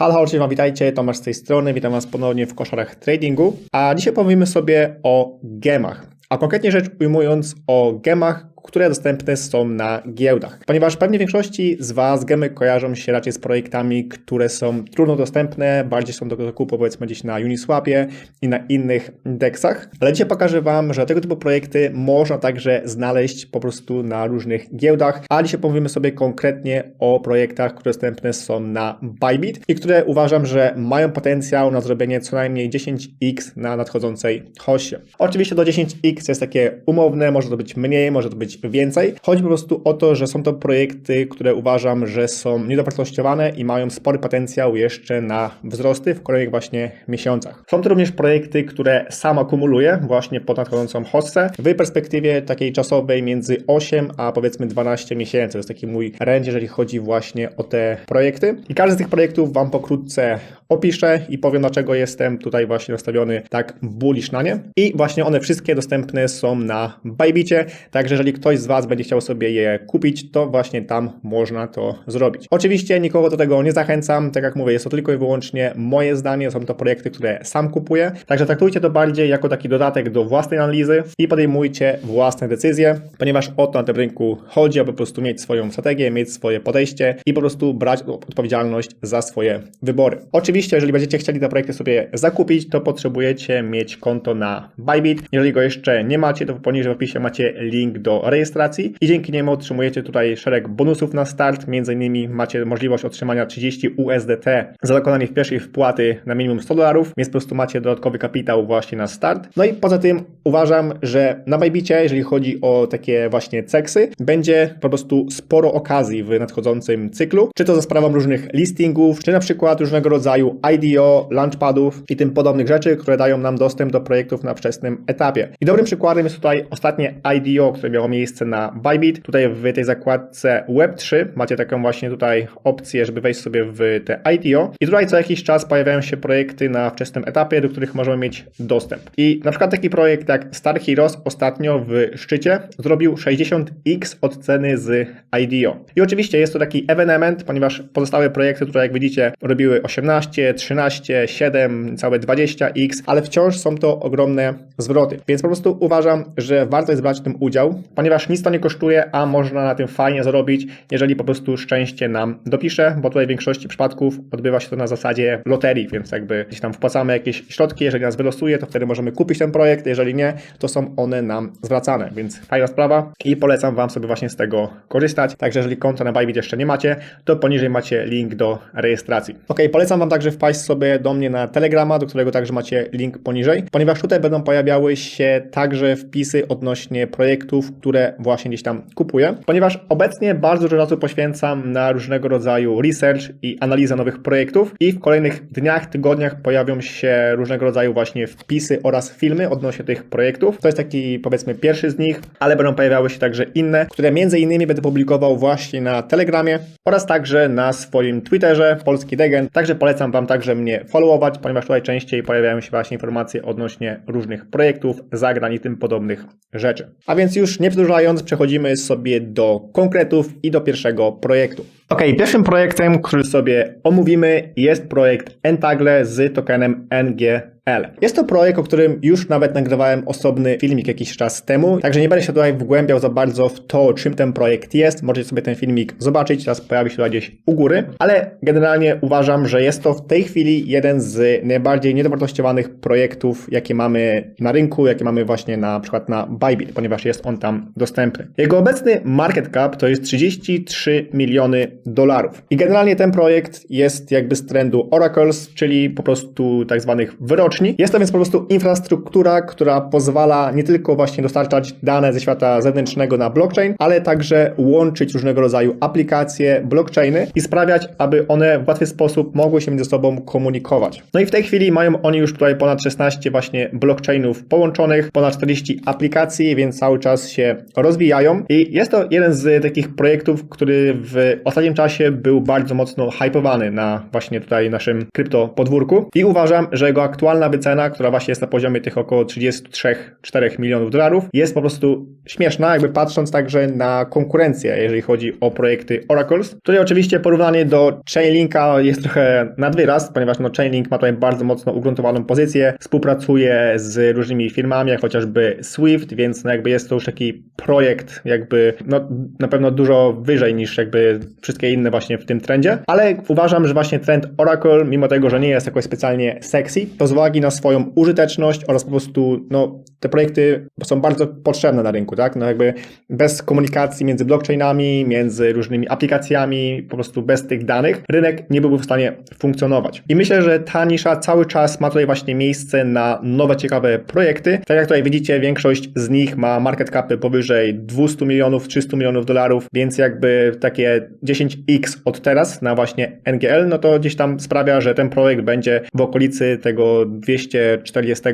Halo, halo, cześć witajcie, Tomasz z tej strony, witam was ponownie w koszarach tradingu, a dzisiaj powiemy sobie o gemach, a konkretnie rzecz ujmując o gemach, które dostępne są na giełdach. Ponieważ pewnie większości z Was gemy kojarzą się raczej z projektami, które są trudno dostępne, bardziej są do zakupu powiedzmy gdzieś na Uniswapie i na innych deksach. Ale dzisiaj pokażę Wam, że tego typu projekty można także znaleźć po prostu na różnych giełdach, a dzisiaj powiemy sobie konkretnie o projektach, które dostępne są na Bybit i które uważam, że mają potencjał na zrobienie co najmniej 10x na nadchodzącej hoście. Oczywiście do 10x jest takie umowne, może to być mniej, może to być więcej. Chodzi po prostu o to, że są to projekty, które uważam, że są niedowartościowane i mają spory potencjał jeszcze na wzrosty w kolejnych właśnie miesiącach. Są to również projekty, które sam akumuluję właśnie pod nadchodzącą hossę w perspektywie takiej czasowej między 8 a powiedzmy 12 miesięcy. To jest taki mój range, jeżeli chodzi właśnie o te projekty. I każdy z tych projektów Wam pokrótce opiszę i powiem, dlaczego jestem tutaj właśnie nastawiony tak bullish na nie. I właśnie one wszystkie dostępne są na Bybicie, także jeżeli ktoś z Was będzie chciał sobie je kupić, to właśnie tam można to zrobić. Oczywiście nikogo do tego nie zachęcam, tak jak mówię, jest to tylko i wyłącznie moje zdanie, są to projekty, które sam kupuję, także traktujcie to bardziej jako taki dodatek do własnej analizy i podejmujcie własne decyzje, ponieważ o to na tym rynku chodzi, aby po prostu mieć swoją strategię, mieć swoje podejście i po prostu brać odpowiedzialność za swoje wybory. Oczywiście, jeżeli będziecie chcieli te projekty sobie zakupić, to potrzebujecie mieć konto na Bybit. Jeżeli go jeszcze nie macie, to poniżej w opisie macie link do rejestracji i dzięki niemu otrzymujecie tutaj szereg bonusów na start. Między innymi macie możliwość otrzymania 30 USDT za dokonanie pierwszej wpłaty na minimum 100 dolarów, więc po prostu macie dodatkowy kapitał właśnie na start. No i poza tym uważam, że na Bybicie, jeżeli chodzi o takie właśnie ceksy, będzie po prostu sporo okazji w nadchodzącym cyklu, czy to za sprawą różnych listingów, czy na przykład różnego rodzaju IDO, launchpadów i tym podobnych rzeczy, które dają nam dostęp do projektów na wczesnym etapie. I dobrym przykładem jest tutaj ostatnie IDO, które miało miejsce na Bybit. Tutaj w tej zakładce Web3 macie taką właśnie tutaj opcję, żeby wejść sobie w te IDO. I tutaj co jakiś czas pojawiają się projekty na wczesnym etapie, do których możemy mieć dostęp. I na przykład taki projekt jak Star Heroes ostatnio w szczycie zrobił 60x od ceny z IDO. I oczywiście jest to taki evenement, ponieważ pozostałe projekty tutaj jak widzicie robiły 18, 13, 7, całe 20x, ale wciąż są to ogromne zwroty. Więc po prostu uważam, że warto jest brać w tym udział, ponieważ nic to nie kosztuje, a można na tym fajnie zarobić, jeżeli po prostu szczęście nam dopisze, bo tutaj w większości przypadków odbywa się to na zasadzie loterii, więc jakby gdzieś tam wpłacamy jakieś środki, jeżeli nas wylosuje, to wtedy możemy kupić ten projekt, jeżeli nie, to są one nam zwracane, więc fajna sprawa i polecam Wam sobie właśnie z tego korzystać. Także jeżeli konta na Bybit jeszcze nie macie, to poniżej macie link do rejestracji. Ok, polecam Wam także wpaść sobie do mnie na Telegrama, do którego także macie link poniżej, ponieważ tutaj będą pojawiały się także wpisy odnośnie projektów, które właśnie gdzieś tam kupuję, ponieważ obecnie bardzo dużo czasu poświęcam na różnego rodzaju research i analizę nowych projektów i w kolejnych dniach, tygodniach pojawią się różnego rodzaju właśnie wpisy oraz filmy odnośnie tych projektów. To jest taki powiedzmy pierwszy z nich, ale będą pojawiały się także inne, które między innymi będę publikował właśnie na Telegramie oraz także na swoim Twitterze Polski Degen. Także polecam Wam także mnie followować, ponieważ tutaj częściej pojawiają się właśnie informacje odnośnie różnych projektów, zagrań i tym podobnych rzeczy. A więc już nie przedłużając, przechodzimy sobie do konkretów i do pierwszego projektu. Ok, pierwszym projektem, który sobie omówimy jest projekt Entagle z tokenem NGL. Jest to projekt, o którym już nawet nagrywałem osobny filmik jakiś czas temu, także nie będę się tutaj wgłębiał za bardzo w to, czym ten projekt jest. Możecie sobie ten filmik zobaczyć, teraz pojawi się tutaj gdzieś u góry, ale generalnie uważam, że jest to w tej chwili jeden z najbardziej niedowartościowanych projektów, jakie mamy na rynku, jakie mamy właśnie na przykład na Bybit, ponieważ jest on tam dostępny. Jego obecny market cap to jest 33 miliony dolarów. I generalnie ten projekt jest jakby z trendu Oracles, czyli po prostu tak zwanych wyroczni. Jest to więc po prostu infrastruktura, która pozwala nie tylko właśnie dostarczać dane ze świata zewnętrznego na blockchain, ale także łączyć różnego rodzaju aplikacje, blockchainy i sprawiać, aby one w łatwy sposób mogły się między sobą komunikować. No i w tej chwili mają oni już tutaj ponad 16 właśnie blockchainów połączonych, ponad 40 aplikacji, więc cały czas się rozwijają i jest to jeden z takich projektów, który w ostatnim ostatnim czasie był bardzo mocno hypowany na właśnie tutaj naszym krypto podwórku i uważam, że jego aktualna wycena, która właśnie jest na poziomie tych około 33-4 milionów dolarów, jest po prostu śmieszna, jakby patrząc także na konkurencję, jeżeli chodzi o projekty Oracles. Tutaj oczywiście porównanie do Chainlinka jest trochę nad wyraz, ponieważ no Chainlink ma tutaj bardzo mocno ugruntowaną pozycję, współpracuje z różnymi firmami, jak chociażby Swift, więc no jakby jest to już taki projekt jakby no na pewno dużo wyżej niż jakby wszystkie inne właśnie w tym trendzie, ale uważam, że właśnie trend Oracle, mimo tego, że nie jest jakoś specjalnie sexy, to z uwagi na swoją użyteczność oraz po prostu no te projekty są bardzo potrzebne na rynku, tak? No jakby bez komunikacji między blockchainami, między różnymi aplikacjami, po prostu bez tych danych, rynek nie byłby w stanie funkcjonować. I myślę, że ta nisza cały czas ma tutaj właśnie miejsce na nowe, ciekawe projekty. Tak jak tutaj widzicie, większość z nich ma market capy powyżej 200 milionów, 300 milionów dolarów, więc jakby takie 10x od teraz na właśnie NGL, no to gdzieś tam sprawia, że ten projekt będzie w okolicy tego 240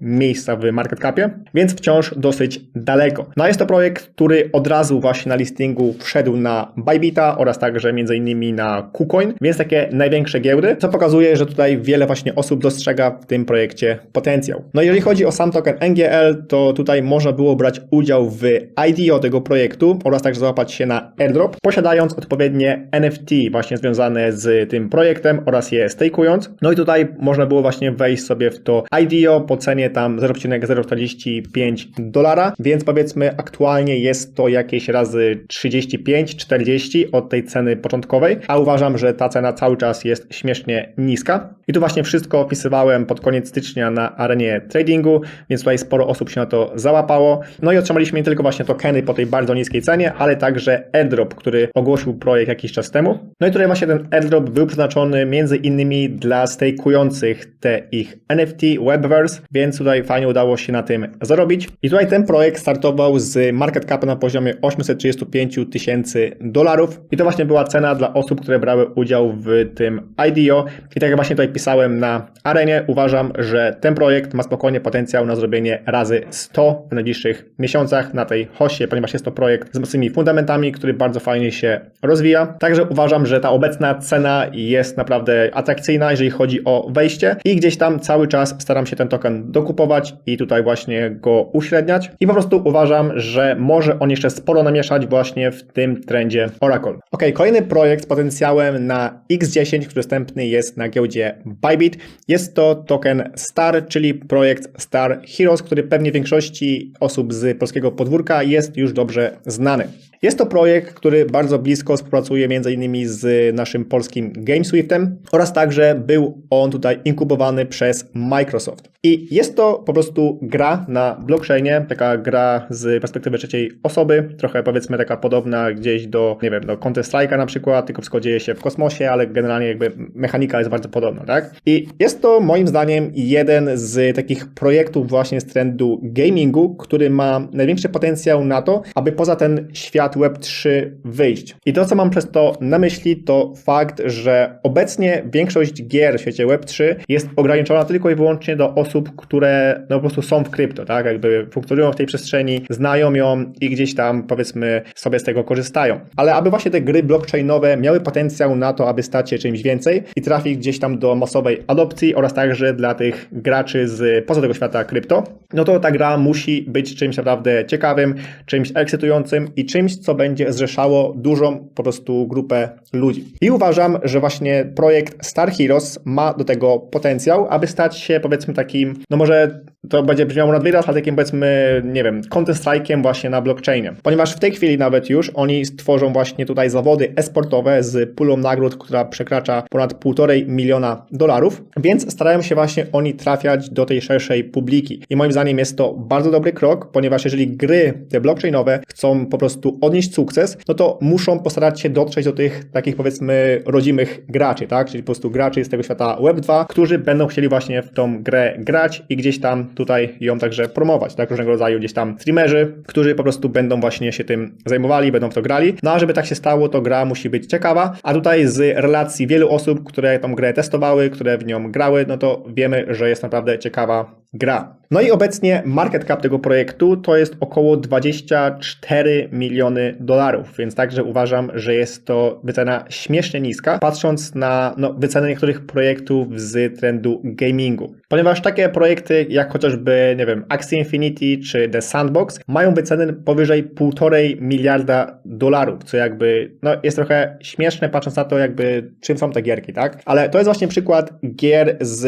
miejsca w market capie, więc wciąż dosyć daleko. No jest to projekt, który od razu właśnie na listingu wszedł na Bybita oraz także między innymi na KuCoin, więc takie największe giełdy, co pokazuje, że tutaj wiele właśnie osób dostrzega w tym projekcie potencjał. No jeżeli chodzi o sam token NGL, to tutaj można było brać udział w IDO tego projektu oraz także załapać się na airdrop, posiadając odpowiednie NFT właśnie związane z tym projektem oraz je stakując. No i tutaj można było właśnie wejść sobie w to IDO po cenie tam 0,045 dolara, więc powiedzmy aktualnie jest to jakieś razy 35-40 od tej ceny początkowej, a uważam, że ta cena cały czas jest śmiesznie niska. I tu właśnie wszystko opisywałem pod koniec stycznia na arenie tradingu, więc tutaj sporo osób się na to załapało. No i otrzymaliśmy nie tylko właśnie tokeny po tej bardzo niskiej cenie, ale także airdrop, który ogłosił projekt jakiś czas temu. No i tutaj właśnie ten airdrop był przeznaczony między innymi dla stakujących te ich NFT Webverse, więc tutaj fajnie udało się na tym zarobić. I tutaj ten projekt startował z market cap na poziomie 835 tysięcy dolarów i to właśnie była cena dla osób, które brały udział w tym IDO. I tak jak właśnie tutaj pisałem na arenie, uważam, że ten projekt ma spokojnie potencjał na zrobienie razy 100 w najbliższych miesiącach na tej hoście, ponieważ jest to projekt z mocnymi fundamentami, który bardzo fajnie się rozwija. Także uważam, że ta obecna cena jest naprawdę atrakcyjna, jeżeli chodzi o wejście i gdzieś tam cały czas staram się ten token dokupować i tutaj właśnie go uśredniać i po prostu uważam, że może on jeszcze sporo namieszać właśnie w tym trendzie Oracle. Ok, kolejny projekt z potencjałem na X10, który dostępny jest na giełdzie Bybit. Jest to token STAR, czyli projekt Star Heroes, który pewnie większości osób z polskiego podwórka jest już dobrze znany. Jest to projekt, który bardzo blisko współpracuje m.in. z naszym polskim GameSwiftem oraz także był on tutaj inkubowany przez Microsoft. I jest to po prostu gra na blockchainie, taka gra z perspektywy trzeciej osoby, trochę powiedzmy taka podobna gdzieś do, nie wiem, do Counter Strike'a na przykład, tylko wszystko dzieje się w kosmosie, ale generalnie jakby mechanika jest bardzo podobna, tak? I jest to moim zdaniem jeden z takich projektów właśnie z trendu gamingu, który ma największy potencjał na to, aby poza ten świat Web3 wyjść. I to, co mam przez to na myśli, to fakt, że obecnie większość gier w świecie Web3 jest ograniczona tylko i wyłącznie do osób, które no po prostu są w krypto, tak? Jakby funkcjonują w tej przestrzeni, znają ją i gdzieś tam powiedzmy sobie z tego korzystają. Ale aby właśnie te gry blockchainowe miały potencjał na to, aby stać się czymś więcej i trafić gdzieś tam do masowej adopcji oraz także dla tych graczy z poza tego świata krypto, no to ta gra musi być czymś naprawdę ciekawym, czymś ekscytującym i czymś, co będzie zrzeszało dużą po prostu grupę ludzi. I uważam, że właśnie projekt Star Heroes ma do tego potencjał, aby stać się powiedzmy takim, no może to będzie brzmiało nad wyraz, ale takim powiedzmy, nie wiem, Counter Strike'iem właśnie na blockchainie. Ponieważ w tej chwili nawet już oni stworzą właśnie tutaj zawody esportowe z pulą nagród, która przekracza ponad 1,5 miliona dolarów, więc starają się właśnie oni trafiać do tej szerszej publiki. I moim zdaniem jest to bardzo dobry krok, ponieważ jeżeli gry te blockchainowe chcą po prostu odnieść sukces, no to muszą postarać się dotrzeć do tych takich powiedzmy rodzimych graczy, tak? Czyli po prostu graczy z tego świata Web2, którzy będą chcieli właśnie w tą grę grać i gdzieś tam tutaj ją także promować, tak? Różnego rodzaju gdzieś tam streamerzy, którzy po prostu będą właśnie się tym zajmowali, będą w to grali. No a żeby tak się stało, to gra musi być ciekawa, a tutaj z relacji wielu osób, które tą grę testowały, które w nią grały, no to wiemy, że jest naprawdę ciekawa gra. No i obecnie market cap tego projektu to jest około 24 miliony dolarów, więc także uważam, że jest to wycena śmiesznie niska, patrząc na no, wycenę niektórych projektów z trendu gamingu. Ponieważ takie projekty jak chociażby, nie wiem, Axie Infinity czy The Sandbox mają wyceny powyżej 1,5 miliarda dolarów, co jakby no, jest trochę śmieszne patrząc na to jakby czym są te gierki, tak? Ale to jest właśnie przykład gier z,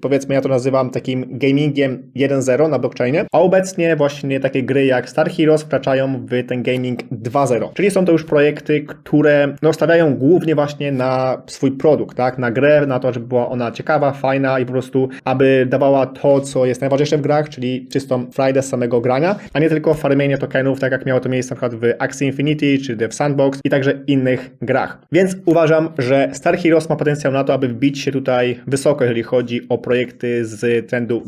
powiedzmy ja to nazywam takim gamingiem 1.0 na blockchainie, a obecnie właśnie takie gry jak Star Heroes wkraczają w ten gaming 2.0, czyli są to już projekty, które no, stawiają głównie właśnie na swój produkt, tak? Na grę, na to, żeby była ona ciekawa, fajna i po prostu, aby dawała to, co jest najważniejsze w grach, czyli czystą frajdę z samego grania, a nie tylko farmienie tokenów, tak jak miało to miejsce przykład w Axie Infinity czy The Sandbox i także innych grach. Więc uważam, że Star Heroes ma potencjał na to, aby wbić się tutaj wysoko, jeżeli chodzi o projekty z trendu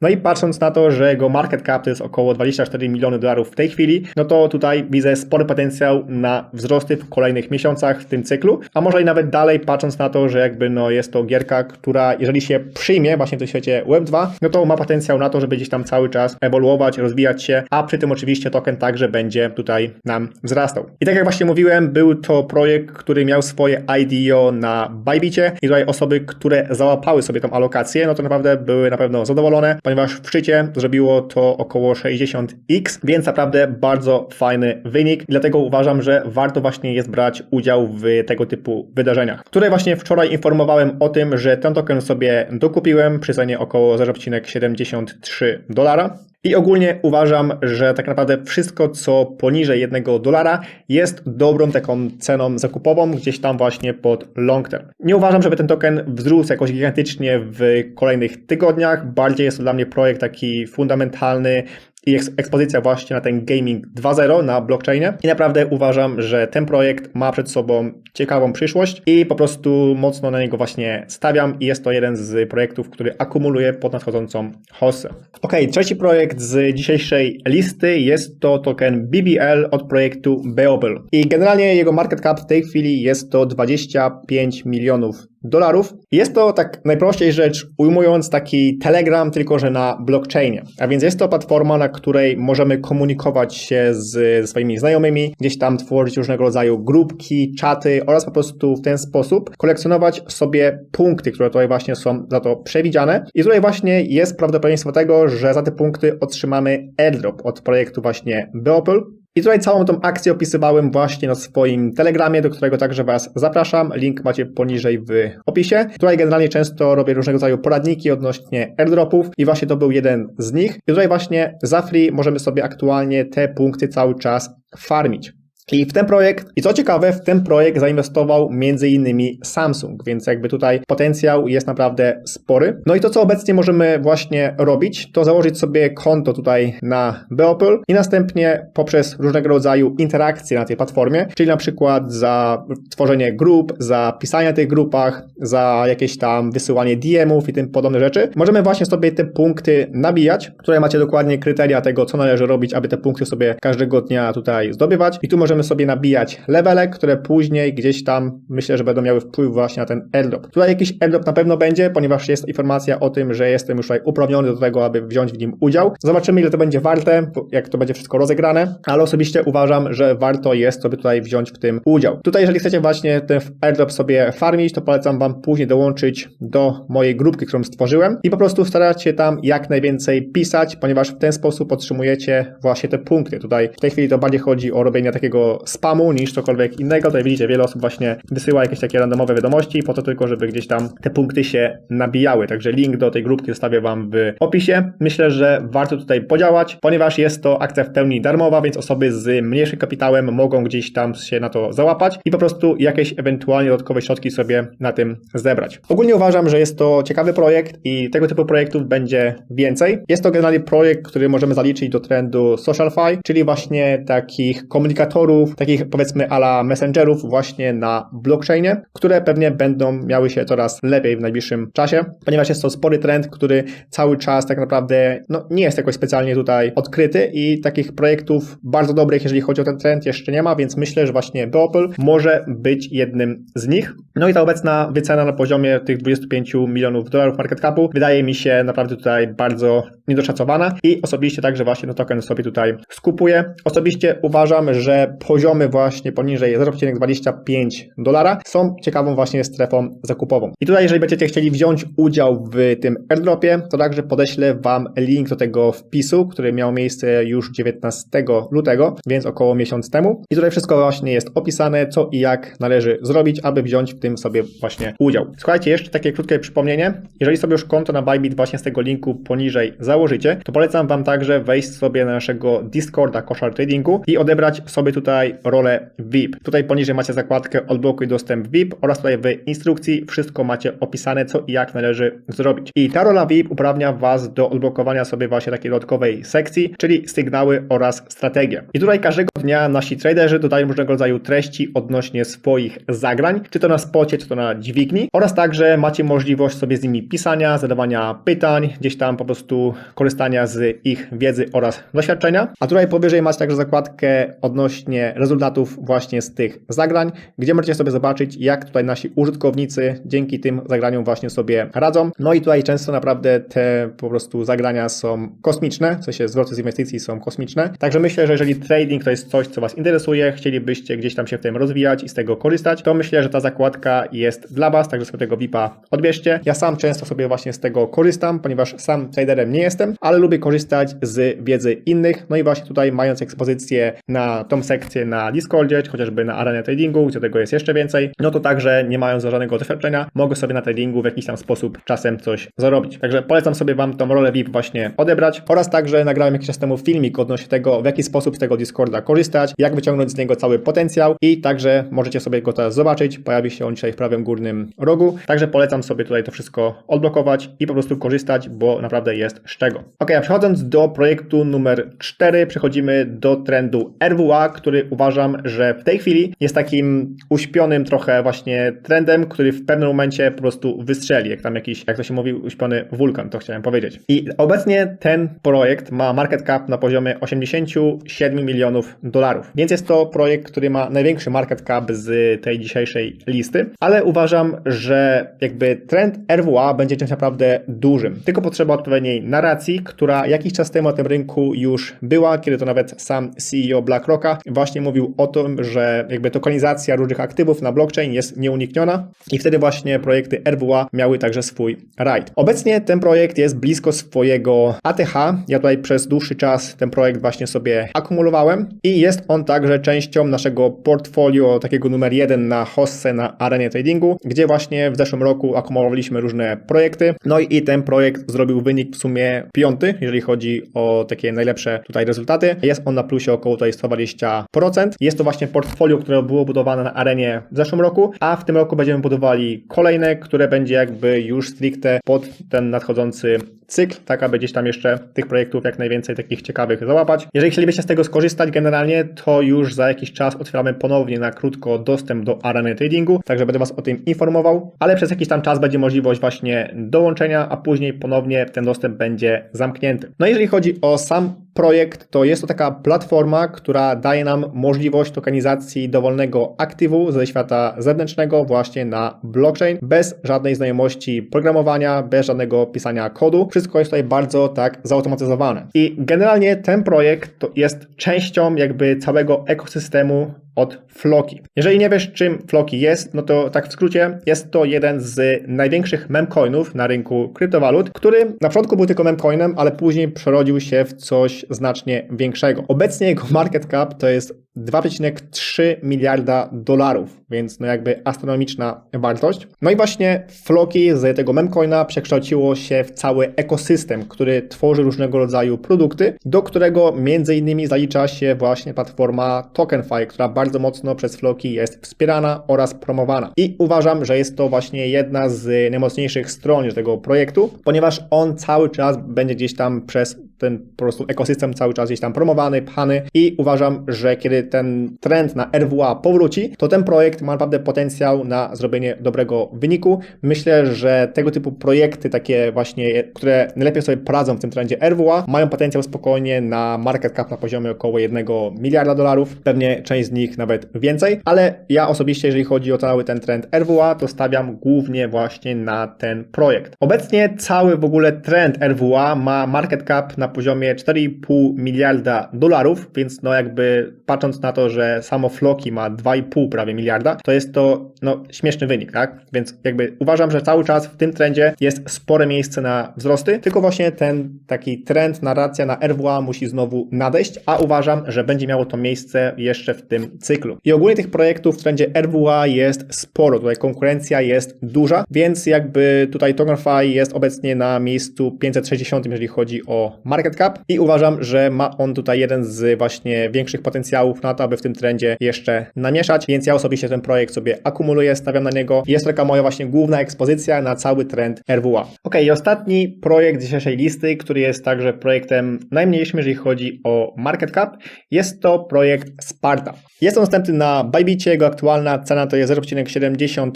No i patrząc na to, że jego market cap to jest około 24 miliony dolarów w tej chwili, no to tutaj widzę spory potencjał na wzrosty w kolejnych miesiącach w tym cyklu, a może i nawet dalej patrząc na to, że jakby no jest to gierka, która jeżeli się przyjmie właśnie w tym świecie Web2, no to ma potencjał na to, żeby gdzieś tam cały czas ewoluować, rozwijać się, a przy tym oczywiście token także będzie tutaj nam wzrastał. I tak jak właśnie mówiłem, był to projekt, który miał swoje IDO na Bybicie i tutaj osoby, które załapały sobie tą alokację, no to naprawdę były na pewno zadowolone, ponieważ w szczycie zrobiło to około 60x, więc naprawdę bardzo fajny wynik. Dlatego uważam, że warto właśnie jest brać udział w tego typu wydarzeniach. Tutaj właśnie wczoraj informowałem o tym, że ten token sobie dokupiłem przy cenie około 0,73 dolara. I ogólnie uważam, że tak naprawdę wszystko, co poniżej jednego dolara, jest dobrą taką ceną zakupową, gdzieś tam właśnie pod long term. Nie uważam, żeby ten token wzrósł jakoś gigantycznie w kolejnych tygodniach. Bardziej jest to dla mnie projekt taki fundamentalny, i ekspozycja właśnie na ten gaming 2.0 na blockchainie. I naprawdę uważam, że ten projekt ma przed sobą ciekawą przyszłość i po prostu mocno na niego właśnie stawiam i jest to jeden z projektów, który akumuluje pod nadchodzącą hossę. Ok, trzeci projekt z dzisiejszej listy jest to token BBL od projektu Beople. I generalnie jego market cap w tej chwili jest to 25 milionów dolarów. Jest to tak najprościej rzecz ujmując taki Telegram, tylko że na blockchainie. A więc jest to platforma, na której możemy komunikować się z swoimi znajomymi, gdzieś tam tworzyć różnego rodzaju grupki, czaty oraz po prostu w ten sposób kolekcjonować sobie punkty, które tutaj właśnie są za to przewidziane. I tutaj właśnie jest prawdopodobieństwo tego, że za te punkty otrzymamy airdrop od projektu właśnie Beopol. I tutaj całą tą akcję opisywałem właśnie na swoim telegramie, do którego także Was zapraszam. Link macie poniżej w opisie. Tutaj generalnie często robię różnego rodzaju poradniki odnośnie airdropów i właśnie to był jeden z nich. I tutaj właśnie za free możemy sobie aktualnie te punkty cały czas farmić. I w ten projekt, i co ciekawe, w ten projekt zainwestował innymi Samsung, więc jakby tutaj potencjał jest naprawdę spory. No i to, co obecnie możemy właśnie robić, to założyć sobie konto tutaj na Beopol i następnie poprzez różnego rodzaju interakcje na tej platformie, czyli na przykład za tworzenie grup, za pisanie w tych grupach, za jakieś tam wysyłanie DM-ów i tym podobne rzeczy, możemy właśnie sobie te punkty nabijać. Tutaj macie dokładnie kryteria tego, co należy robić, aby te punkty sobie każdego dnia tutaj zdobywać i tu możemy możemy sobie nabijać levele, które później gdzieś tam myślę, że będą miały wpływ właśnie na ten airdrop. Tutaj jakiś airdrop na pewno będzie, ponieważ jest informacja o tym, że jestem już tutaj uprawniony do tego, aby wziąć w nim udział. Zobaczymy, ile to będzie warte, jak to będzie wszystko rozegrane, ale osobiście uważam, że warto jest sobie tutaj wziąć w tym udział. Tutaj, jeżeli chcecie właśnie ten airdrop sobie farmić, to polecam Wam później dołączyć do mojej grupki, którą stworzyłem i po prostu starać się tam jak najwięcej pisać, ponieważ w ten sposób otrzymujecie właśnie te punkty. Tutaj w tej chwili to bardziej chodzi o robienie takiego spamu niż cokolwiek innego. Tutaj widzicie, wiele osób właśnie wysyła jakieś takie randomowe wiadomości po to tylko, żeby gdzieś tam te punkty się nabijały. Także link do tej grupki zostawię Wam w opisie. Myślę, że warto tutaj podziałać, ponieważ jest to akcja w pełni darmowa, więc osoby z mniejszym kapitałem mogą gdzieś tam się na to załapać i po prostu jakieś ewentualnie dodatkowe środki sobie na tym zebrać. Ogólnie uważam, że jest to ciekawy projekt i tego typu projektów będzie więcej. Jest to generalnie projekt, który możemy zaliczyć do trendu SocialFi, czyli właśnie takich komunikatorów takich powiedzmy ala messengerów właśnie na blockchainie, które pewnie będą miały się coraz lepiej w najbliższym czasie, ponieważ jest to spory trend, który cały czas tak naprawdę no, nie jest jakoś specjalnie tutaj odkryty i takich projektów bardzo dobrych, jeżeli chodzi o ten trend, jeszcze nie ma, więc myślę, że właśnie Beopol może być jednym z nich. No i ta obecna wycena na poziomie tych 25 milionów dolarów market capu wydaje mi się naprawdę tutaj bardzo niedoszacowana i osobiście także właśnie no token sobie tutaj skupuję. Osobiście uważam, że poziomy właśnie poniżej 0,25 dolara są ciekawą właśnie strefą zakupową. I tutaj jeżeli będziecie chcieli wziąć udział w tym airdropie, to także podeślę Wam link do tego wpisu, który miał miejsce już 19 lutego, więc około miesiąc temu. I tutaj wszystko właśnie jest opisane, co i jak należy zrobić, aby wziąć w tym sobie właśnie udział. Słuchajcie, jeszcze takie krótkie przypomnienie. Jeżeli sobie już konto na Bybit właśnie z tego linku poniżej założycie, to polecam Wam także wejść sobie na naszego Discorda Koszar Tradingu i odebrać sobie tutaj rolę VIP. Tutaj poniżej macie zakładkę odblokuj dostęp VIP oraz tutaj w instrukcji wszystko macie opisane, co i jak należy zrobić. I ta rola VIP uprawnia Was do odblokowania sobie właśnie takiej dodatkowej sekcji, czyli sygnały oraz strategie. I tutaj każdego dnia nasi traderzy dodają różnego rodzaju treści odnośnie swoich zagrań, czy to na spocie, czy to na dźwigni oraz także macie możliwość sobie z nimi pisania, zadawania pytań, gdzieś tam po prostu korzystania z ich wiedzy oraz doświadczenia. A tutaj powyżej macie także zakładkę odnośnie rezultatów właśnie z tych zagrań, gdzie możecie sobie zobaczyć, jak tutaj nasi użytkownicy dzięki tym zagraniom właśnie sobie radzą. No i tutaj często naprawdę te po prostu zagrania są kosmiczne, w sensie zwroty z inwestycji są kosmiczne. Także myślę, że jeżeli trading to jest coś, co Was interesuje, chcielibyście gdzieś tam się w tym rozwijać i z tego korzystać, to myślę, że ta zakładka jest dla Was, także sobie tego VIPa odbierzcie. Ja sam często sobie właśnie z tego korzystam, ponieważ sam traderem nie jestem, ale lubię korzystać z wiedzy innych. No i właśnie tutaj mając ekspozycję na tą sekcję na Discordzie, chociażby na arenie tradingu, gdzie tego jest jeszcze więcej, no to także nie mając żadnego doświadczenia, mogę sobie na tradingu w jakiś tam sposób czasem coś zarobić. Także polecam sobie Wam tą rolę VIP właśnie odebrać oraz także nagrałem jakiś czas temu filmik odnośnie tego, w jaki sposób z tego Discorda korzystać, jak wyciągnąć z niego cały potencjał i także możecie sobie go teraz zobaczyć. Pojawi się on dzisiaj w prawym górnym rogu. Także polecam sobie tutaj to wszystko odblokować i po prostu korzystać, bo naprawdę jest z czego. Ok, a przechodząc do projektu numer 4, przechodzimy do trendu RWA, który uważam, że w tej chwili jest takim uśpionym trochę właśnie trendem, który w pewnym momencie po prostu wystrzeli, jak tam jakiś, jak to się mówi, uśpiony wulkan, to chciałem powiedzieć. I obecnie ten projekt ma market cap na poziomie 87 milionów dolarów, więc jest to projekt, który ma największy market cap z tej dzisiejszej listy, ale uważam, że jakby trend RWA będzie czymś naprawdę dużym, tylko potrzeba odpowiedniej narracji, która jakiś czas temu na tym rynku już była, kiedy to nawet sam CEO BlackRocka właśnie mówił o tym, że jakby tokenizacja różnych aktywów na blockchain jest nieunikniona i wtedy właśnie projekty RWA miały także swój rajd. Obecnie ten projekt jest blisko swojego ATH. Ja tutaj przez dłuższy czas ten projekt właśnie sobie akumulowałem i jest on także częścią naszego portfolio takiego numer jeden na Hosse na arenie tradingu, gdzie właśnie w zeszłym roku akumulowaliśmy różne projekty. No i ten projekt zrobił wynik w sumie piąty, jeżeli chodzi o takie najlepsze tutaj rezultaty. Jest on na plusie około tutaj 120%. Jest to właśnie portfolio, które było budowane na arenie w zeszłym roku, a w tym roku będziemy budowali kolejne, które będzie jakby już stricte pod ten nadchodzący cykl, tak aby gdzieś tam jeszcze tych projektów jak najwięcej takich ciekawych załapać. Jeżeli chcielibyście z tego skorzystać generalnie, to już za jakiś czas otwieramy ponownie na krótko dostęp do areny tradingu, także będę Was o tym informował, ale przez jakiś tam czas będzie możliwość właśnie dołączenia, a później ponownie ten dostęp będzie zamknięty. No jeżeli chodzi o sam projekt to jest to taka platforma, która daje nam możliwość tokenizacji dowolnego aktywu ze świata zewnętrznego właśnie na blockchain, bez żadnej znajomości programowania, bez żadnego pisania kodu. Wszystko jest tutaj bardzo tak zautomatyzowane. I generalnie ten projekt to jest częścią jakby całego ekosystemu od Floki. Jeżeli nie wiesz, czym Floki jest, no to tak w skrócie, jest to jeden z największych memcoinów na rynku kryptowalut, który na początku był tylko memcoinem, ale później przerodził się w coś znacznie większego. Obecnie jego market cap to jest 2,3 miliarda dolarów, więc no jakby astronomiczna wartość. No i właśnie Floki z tego memcoina przekształciło się w cały ekosystem, który tworzy różnego rodzaju produkty, do którego między innymi zalicza się właśnie platforma TokenFi, która bardzo mocno przez Floki jest wspierana oraz promowana. I uważam, że jest to właśnie jedna z najmocniejszych stron tego projektu, ponieważ on cały czas będzie gdzieś tam przez ten po prostu ekosystem cały czas gdzieś tam promowany, pchany i uważam, że kiedy ten trend na RWA powróci, to ten projekt ma naprawdę potencjał na zrobienie dobrego wyniku. Myślę, że tego typu projekty, takie właśnie, które najlepiej sobie poradzą w tym trendzie RWA, mają potencjał spokojnie na market cap na poziomie około 1 miliarda dolarów, pewnie część z nich nawet więcej, ale ja osobiście, jeżeli chodzi o cały ten trend RWA, to stawiam głównie właśnie na ten projekt. Obecnie cały w ogóle trend RWA ma market cap na poziomie 4,5 miliarda dolarów, więc no jakby patrząc na to, że samo Floki ma 2,5 prawie miliarda, to jest to no śmieszny wynik, tak? Więc jakby uważam, że cały czas w tym trendzie jest spore miejsce na wzrosty, tylko właśnie ten taki trend, narracja na RWA musi znowu nadejść, a uważam, że będzie miało to miejsce jeszcze w tym cyklu. I ogólnie tych projektów w trendzie RWA jest sporo, tutaj konkurencja jest duża, więc jakby tutaj TokenFi jest obecnie na miejscu 560, jeżeli chodzi o market cap i uważam, że ma on tutaj jeden z właśnie większych potencjałów na to, aby w tym trendzie jeszcze namieszać, więc ja osobiście ten projekt sobie akumuluję, stawiam na niego. Jest taka moja właśnie główna ekspozycja na cały trend RWA. Ok, i ostatni projekt dzisiejszej listy, który jest także projektem najmniejszym, jeżeli chodzi o market cap, jest to projekt Sparta. Jest on dostępny na Bybicie, jego aktualna cena to jest 0,73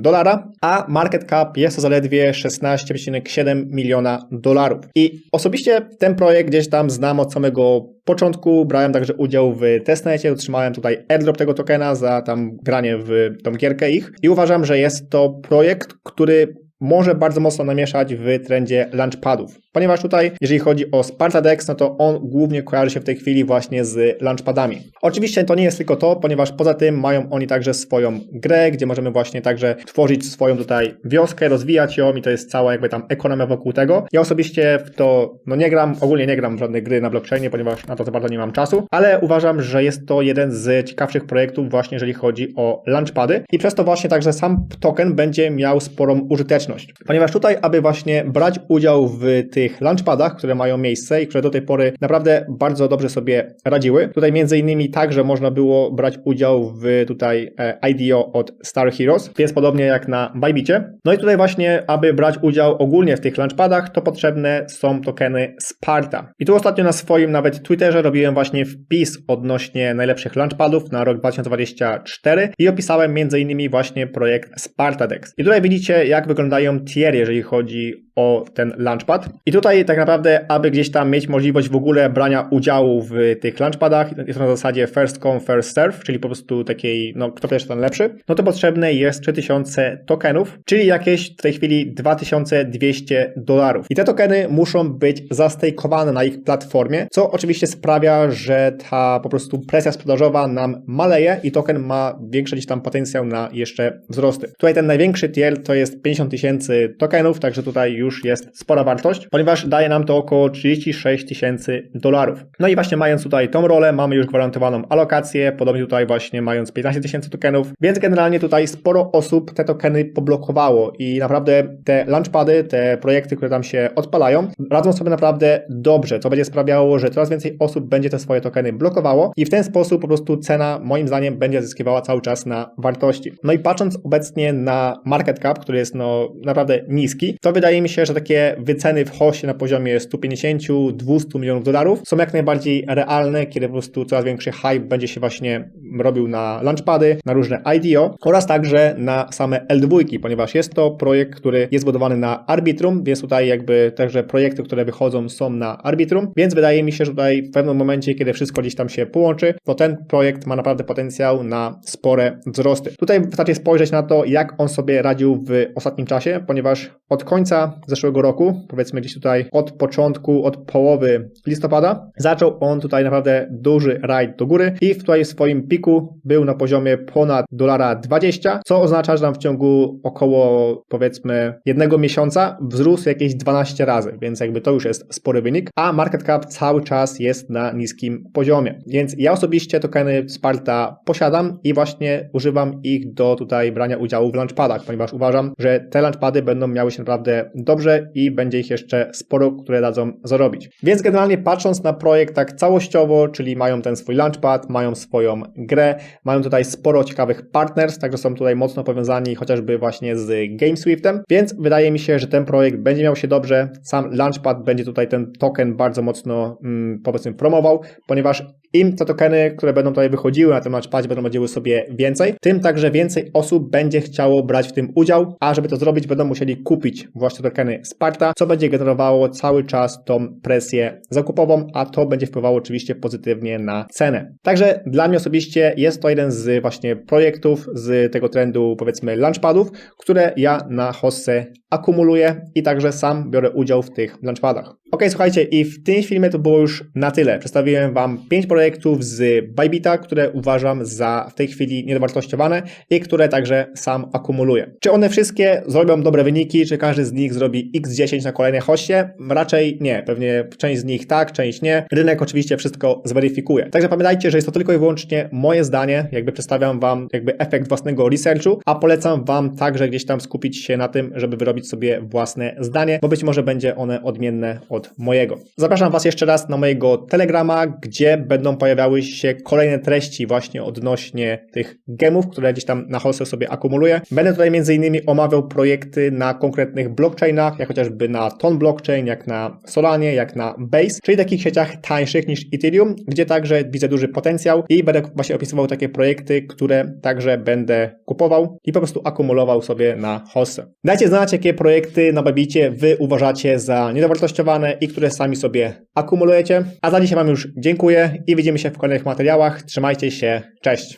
dolara, a market cap jest to zaledwie 16,7 miliona dolarów. I osobiście ten projekt gdzieś tam znam od samego początku, brałem także udział w testnecie, otrzymałem tutaj airdrop tego tokena za tam granie w tą gierkę ich i uważam, że jest to projekt, który może bardzo mocno namieszać w trendzie launchpadów. Ponieważ tutaj, jeżeli chodzi o Sparta Dex, no to on głównie kojarzy się w tej chwili właśnie z launchpadami. Oczywiście to nie jest tylko to, ponieważ poza tym mają oni także swoją grę, gdzie możemy właśnie także tworzyć swoją tutaj wioskę, rozwijać ją i to jest cała jakby tam ekonomia wokół tego. Ja osobiście w to, no nie gram, ogólnie nie gram w żadne gry na blockchainie, ponieważ na to za bardzo nie mam czasu, ale uważam, że jest to jeden z ciekawszych projektów właśnie, jeżeli chodzi o launchpady i przez to właśnie także sam token będzie miał sporą użyteczność. Ponieważ tutaj, aby właśnie brać udział w tych launchpadach, które mają miejsce i które do tej pory naprawdę bardzo dobrze sobie radziły. Tutaj między innymi także można było brać udział w tutaj e, IDO od Star Heroes, więc podobnie jak na Bybicie. No i tutaj właśnie, aby brać udział ogólnie w tych launchpadach, to potrzebne są tokeny Sparta. I tu ostatnio na swoim nawet Twitterze robiłem właśnie wpis odnośnie najlepszych launchpadów na rok 2024 i opisałem między innymi właśnie projekt Spartadex. I tutaj widzicie, jak wyglądają tier, jeżeli chodzi o ten launchpad. I tutaj tak naprawdę, aby gdzieś tam mieć możliwość w ogóle brania udziału w tych launchpadach, jest na zasadzie first come, first serve, czyli po prostu takiej, no kto pierwszy, ten lepszy, no to potrzebne jest 3000 tokenów, czyli jakieś w tej chwili 2200 dolarów. I te tokeny muszą być zastejkowane na ich platformie, co oczywiście sprawia, że ta po prostu presja sprzedażowa nam maleje i token ma większy gdzieś tam potencjał na jeszcze wzrosty. Tutaj ten największy tier to jest 50 tysięcy tokenów, także tutaj już już jest spora wartość, ponieważ daje nam to około 36 tysięcy dolarów. No i właśnie mając tutaj tą rolę, mamy już gwarantowaną alokację, podobnie tutaj właśnie mając 15 tysięcy tokenów, więc generalnie tutaj sporo osób te tokeny poblokowało i naprawdę te launchpady, te projekty, które tam się odpalają, radzą sobie naprawdę dobrze, co będzie sprawiało, że coraz więcej osób będzie te swoje tokeny blokowało i w ten sposób po prostu cena moim zdaniem będzie zyskiwała cały czas na wartości. No i patrząc obecnie na market cap, który jest no naprawdę niski, to wydaje mi się, że takie wyceny w hoście na poziomie 150-200 milionów dolarów są jak najbardziej realne, kiedy po prostu coraz większy hype będzie się właśnie robił na launchpady, na różne IDO oraz także na same L2, ponieważ jest to projekt, który jest budowany na Arbitrum, więc tutaj jakby także projekty, które wychodzą są na Arbitrum, więc wydaje mi się, że tutaj w pewnym momencie, kiedy wszystko gdzieś tam się połączy, to ten projekt ma naprawdę potencjał na spore wzrosty. Tutaj wystarczy spojrzeć na to, jak on sobie radził w ostatnim czasie, ponieważ od końca zeszłego roku, powiedzmy gdzieś tutaj od początku, od połowy listopada, zaczął on tutaj naprawdę duży rajd do góry i tutaj w swoim piku był na poziomie ponad dolara 20, co oznacza, że tam w ciągu około powiedzmy jednego miesiąca wzrósł jakieś 12 razy, więc jakby to już jest spory wynik, a market cap cały czas jest na niskim poziomie. Więc ja osobiście tokeny Sparta posiadam i właśnie używam ich do tutaj brania udziału w launchpadach, ponieważ uważam, że te launchpady będą miały się naprawdę dobrze dobrze i będzie ich jeszcze sporo, które dadzą zarobić. Więc generalnie patrząc na projekt tak całościowo, czyli mają ten swój launchpad, mają swoją grę, mają tutaj sporo ciekawych partners, także są tutaj mocno powiązani chociażby właśnie z GameSwiftem, więc wydaje mi się, że ten projekt będzie miał się dobrze. Sam launchpad będzie tutaj ten token bardzo mocno mm, powiedzmy promował, ponieważ im te tokeny, które będą tutaj wychodziły na tym launchpadzie, będą chodziły sobie więcej, tym także więcej osób będzie chciało brać w tym udział, a żeby to zrobić, będą musieli kupić właśnie tokeny Sparta, co będzie generowało cały czas tą presję zakupową, a to będzie wpływało oczywiście pozytywnie na cenę. Także dla mnie osobiście jest to jeden z właśnie projektów z tego trendu, powiedzmy, launchpadów, które ja na Hosse akumuluję i także sam biorę udział w tych launchpadach. Ok, słuchajcie, i w tym filmie to było już na tyle. Przedstawiłem Wam 5 projektów z Bybita, które uważam za w tej chwili niedowartościowane i które także sam akumuluję. Czy one wszystkie zrobią dobre wyniki, czy każdy z nich zrobi x10 na kolejnej hoście? Raczej nie. Pewnie część z nich tak, część nie. Rynek oczywiście wszystko zweryfikuje. Także pamiętajcie, że jest to tylko i wyłącznie moje zdanie, jakby przedstawiam Wam jakby efekt własnego researchu, a polecam Wam także gdzieś tam skupić się na tym, żeby wyrobić sobie własne zdanie, bo być może będzie one odmienne od mojego. Zapraszam Was jeszcze raz na mojego Telegrama, gdzie będą pojawiały się kolejne treści właśnie odnośnie tych gemów, które gdzieś tam na Holse sobie akumuluję. Będę tutaj innymi omawiał projekty na konkretnych blockchainach, jak chociażby na Ton Blockchain, jak na Solanie, jak na Base, czyli takich sieciach tańszych niż Ethereum, gdzie także widzę duży potencjał i będę właśnie opisywał takie projekty, które także będę kupował i po prostu akumulował sobie na Holse. Dajcie znać, jakie projekty na Babicie Wy uważacie za niedowartościowane i które sami sobie akumulujecie. A za dzisiaj Wam już dziękuję i widzimy się w kolejnych materiałach. Trzymajcie się, cześć!